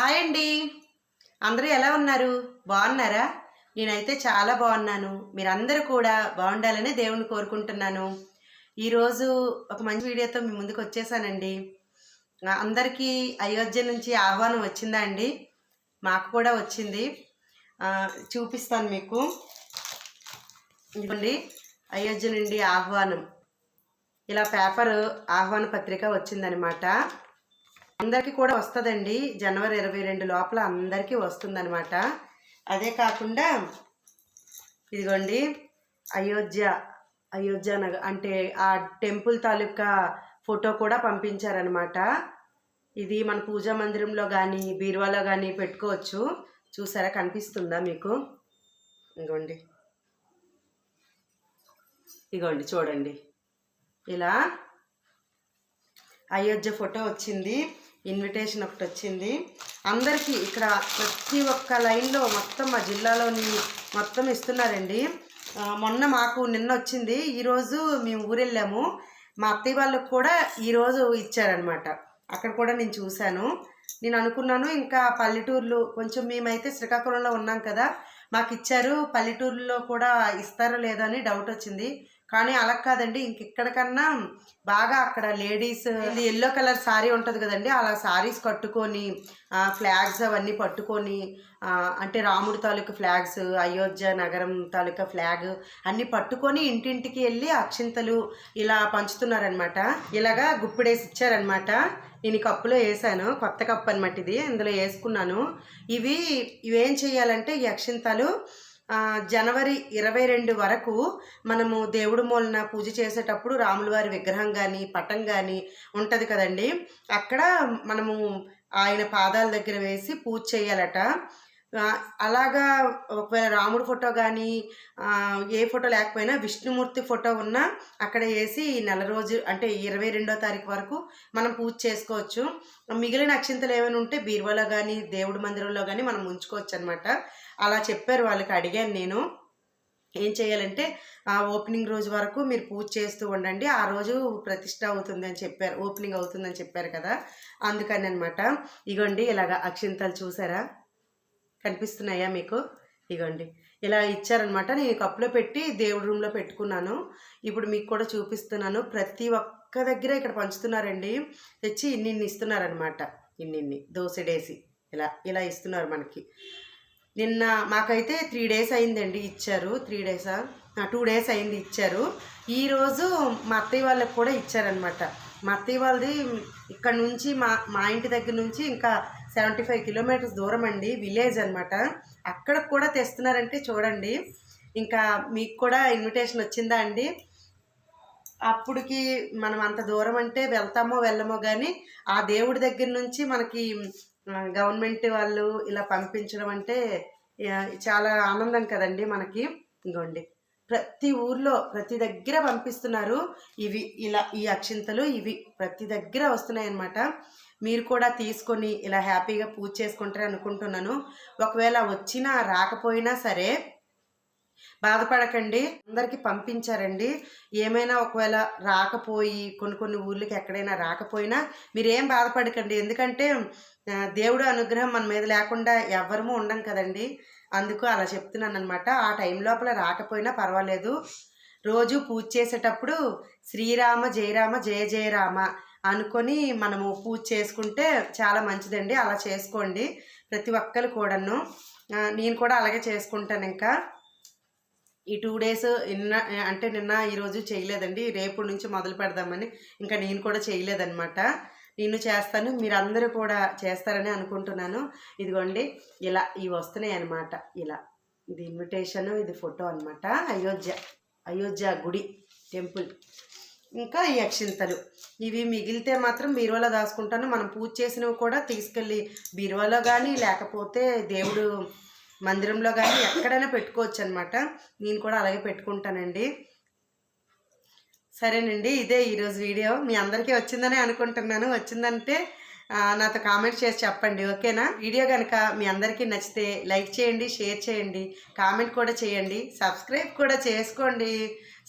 Hi అండి. అందరూ ఎలా ఉన్నారు? బాగున్నారా? నేనైతే చాలా బాగున్నాను. మీరందరూ కూడా బాగుండాలని దేవుని కోరుకుంటున్నాను. ఈరోజు ఒక మంచి వీడియోతో మీ ముందుకు వచ్చేసానండి. అందరికీ అయోధ్య నుంచి ఆహ్వానం వచ్చిందా అండి? మాకు కూడా వచ్చింది. చూపిస్తాను మీకు. ఇదిగోండి అయోధ్య నుండి ఆహ్వానం. ఇలా పేపర్ ఆహ్వాన పత్రిక వచ్చిందనమాట. అందరికీ కూడా వస్తుందండి. జనవరి ఇరవై రెండు లోపల అందరికీ వస్తుందన్నమాట. అదే కాకుండా ఇదిగోండి అయోధ్య అయోధ్య అంటే ఆ టెంపుల్ తాలూకా ఫోటో కూడా పంపించారనమాట ఇది మన పూజా మందిరంలో కానీ బీరువాలో కానీ పెట్టుకోవచ్చు. చూసారా కనిపిస్తుందా మీకు? ఇదిగోండి. ఇదిగోండి చూడండి. ఇలా అయోధ్య ఫోటో వచ్చింది. ఇన్విటేషన్ ఒకటి వచ్చింది అందరికీ ఇక్కడ ప్రతి ఒక్క లైన్లో మొత్తం మా జిల్లాలోని మొత్తం ఇస్తున్నారండి. మొన్న మాకు నిన్న వచ్చింది ఈరోజు మేము ఊరెళ్ళాము. మా అత్తయ్య వాళ్ళకు కూడా ఈరోజు ఇచ్చారనమాట అక్కడ కూడా నేను చూశాను. నేను అనుకున్నాను ఇంకా పల్లెటూర్లు కొంచెం మేమైతే శ్రీకాకుళంలో ఉన్నాం కదా మాకు ఇచ్చారు పల్లెటూరులో కూడా ఇస్తారో లేదో అని డౌట్ వచ్చింది కానీ అలా కాదండి. ఇంకెక్కడికన్నా బాగా అక్కడ లేడీస్ ఎల్లో కలర్ సారీ ఉంటుంది కదండి. అలా శారీస్ కట్టుకొని ఫ్లాగ్స్ అవన్నీ పట్టుకొని అంటే రాముడి తాలూకా ఫ్లాగ్స్ అయోధ్య నగరం తాలూకా ఫ్లాగ్ అన్నీ పట్టుకొని ఇంటింటికి వెళ్ళి అక్షింతలు ఇలా పంచుతున్నారనమాట ఇలాగా గుప్పిడేసి ఇచ్చారనమాట నేను ఈ కప్పులో వేసాను. కొత్త కప్పు అనమాట ఇది. ఇందులో వేసుకున్నాను. ఇవి ఇవేం చేయాలంటే ఈ అక్షింతలు జనవరి ఇరవై రెండు వరకు మనము దేవుడు మూలన పూజ చేసేటప్పుడు రాముల వారి విగ్రహం కానీ పటం కానీ ఉంటుంది కదండి. అక్కడ మనము ఆయన పాదాల దగ్గర వేసి పూజ చేయాలట. అలాగా ఒకవేళ రాముడు ఫోటో కానీ ఏ ఫోటో లేకపోయినా విష్ణుమూర్తి ఫోటో ఉన్నా అక్కడ వేసి నెల రోజు అంటే ఇరవై రెండో తారీఖు వరకు మనం పూజ చేసుకోవచ్చు. మిగిలిన అక్షింతలు ఏమైనా ఉంటే బీరువాలో కానీ దేవుడి మందిరంలో కానీ మనం ఉంచుకోవచ్చు అనమాట అలా చెప్పారు వాళ్ళకి అడిగాను నేను. ఏం చేయాలంటే ఆ ఓపెనింగ్ రోజు వరకు మీరు పూజ చేస్తూ ఉండండి. ఆ రోజు ప్రతిష్ట అవుతుంది అని చెప్పారు ఓపెనింగ్ అవుతుందని చెప్పారు కదా అందుకని అనమాట ఇగోండి ఇలాగ అక్షింతలు చూసారా? కనిపిస్తున్నాయా మీకు? ఇగోండి. ఇలా ఇచ్చారనమాట. నేను కప్పులో పెట్టి దేవుడి రూమ్లో పెట్టుకున్నాను. ఇప్పుడు మీకు కూడా చూపిస్తున్నాను. ప్రతి ఒక్క దగ్గర ఇక్కడ పంచుతున్నారండి. తెచ్చి ఇన్నిన్ని ఇస్తున్నారనమాట. ఇన్నిన్ని. దోసెడేసి ఇలా ఇలా ఇస్తున్నారు మనకి. నిన్న మాకైతే త్రీ డేస్ అయిందండి ఇచ్చారు. త్రీ డేసా టూ డేస్ అయింది ఇచ్చారు. ఈరోజు మా అత్తయ్య వాళ్ళకి కూడా ఇచ్చారనమాట. మా అత్తయ్య వాళ్ళది ఇక్కడ నుంచి మా మా ఇంటి దగ్గర నుంచి ఇంకా సెవెంటీ ఫైవ్ కిలోమీటర్స్ దూరం అండి విలేజ్ అనమాట అక్కడ కూడా తెస్తున్నారంటే చూడండి. ఇంకా మీకు కూడా ఇన్విటేషన్ వచ్చిందా అండి? అప్పుడుకి మనం అంత దూరం అంటే వెళ్తామో వెళ్ళమో కానీ ఆ దేవుడి దగ్గర నుంచి మనకి గవర్నమెంట్ వాళ్ళు ఇలా పంపించడం అంటే చాలా ఆనందం కదండి మనకి. ఇంకోండి ప్రతి ఊర్లో ప్రతి దగ్గర పంపిస్తున్నారు. ఇవి ఇలా ఈ అక్షింతలు ఇవి ప్రతి దగ్గర వస్తున్నాయి అన్నమాట మీరు కూడా తీసుకొని ఇలా హ్యాపీగా పూజ చేసుకుంటారు అనుకుంటున్నాను. ఒకవేళ వచ్చినా రాకపోయినా సరే బాధపడకండి. అందరికి పంపించారండి. ఏమైనా ఒకవేళ రాకపోయి కొన్ని కొన్ని ఊర్లకి ఎక్కడైనా రాకపోయినా మీరేం బాధపడకండి. ఎందుకంటే దేవుడు అనుగ్రహం మన మీద లేకుండా ఎవ్వరము ఉండం కదండి. అందుకు అలా చెప్తున్నాను అనమాట ఆ టైం లోపల రాకపోయినా పర్వాలేదు. రోజు పూజ చేసేటప్పుడు శ్రీరామ జయరామ జయ జయరామ అనుకొని మనము పూజ చేసుకుంటే చాలా మంచిదండి. అలా చేసుకోండి ప్రతి ఒక్కరు కూడాను. నేను కూడా అలాగే చేసుకుంటాను ఇంకా. ఈ టూ డేస్ నిన్న అంటే నిన్న ఈరోజు చేయలేదండి. రేపు నుంచి మొదలు పెడదామని ఇంకా నేను కూడా చేయలేదన్నమాట. నేను చేస్తాను మీరందరూ కూడా చేస్తారని అనుకుంటున్నాను. ఇదిగోండి ఇలా ఇవి వస్తున్నాయి అన్నమాట ఇలా ఇది ఇన్విటేషన్ ఇది ఫోటో అన్నమాట. అయోధ్య అయోధ్య గుడి టెంపుల్. ఇంకా ఈ అక్షింతలు. ఇవి మిగిలితే మాత్రం బీరువాలో దాచుకుంటాను. మనం పూజ చేసినవి కూడా తీసుకెళ్ళి బీరువాలో కానీ లేకపోతే దేవుడు మందిరంలో కానీ ఎక్కడైనా పెట్టుకోవచ్చు అనమాట నేను కూడా అలాగే పెట్టుకుంటానండి. సరేనండి ఇదే ఈరోజు వీడియో. మీ అందరికీ వచ్చిందని అనుకుంటున్నాను. వచ్చిందంటే నాతో కామెంట్ చేసి చెప్పండి ఓకేనా? వీడియో కనుక మీ అందరికీ నచ్చితే లైక్ చేయండి షేర్ చేయండి కామెంట్ కూడా చేయండి సబ్స్క్రైబ్ కూడా చేసుకోండి.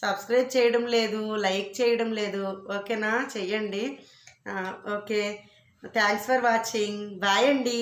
సబ్స్క్రైబ్ చేయడం లేదు లైక్ చేయడం లేదు ఓకేనా? చెయ్యండి. Okay. Thanks for watching. Bye అండి.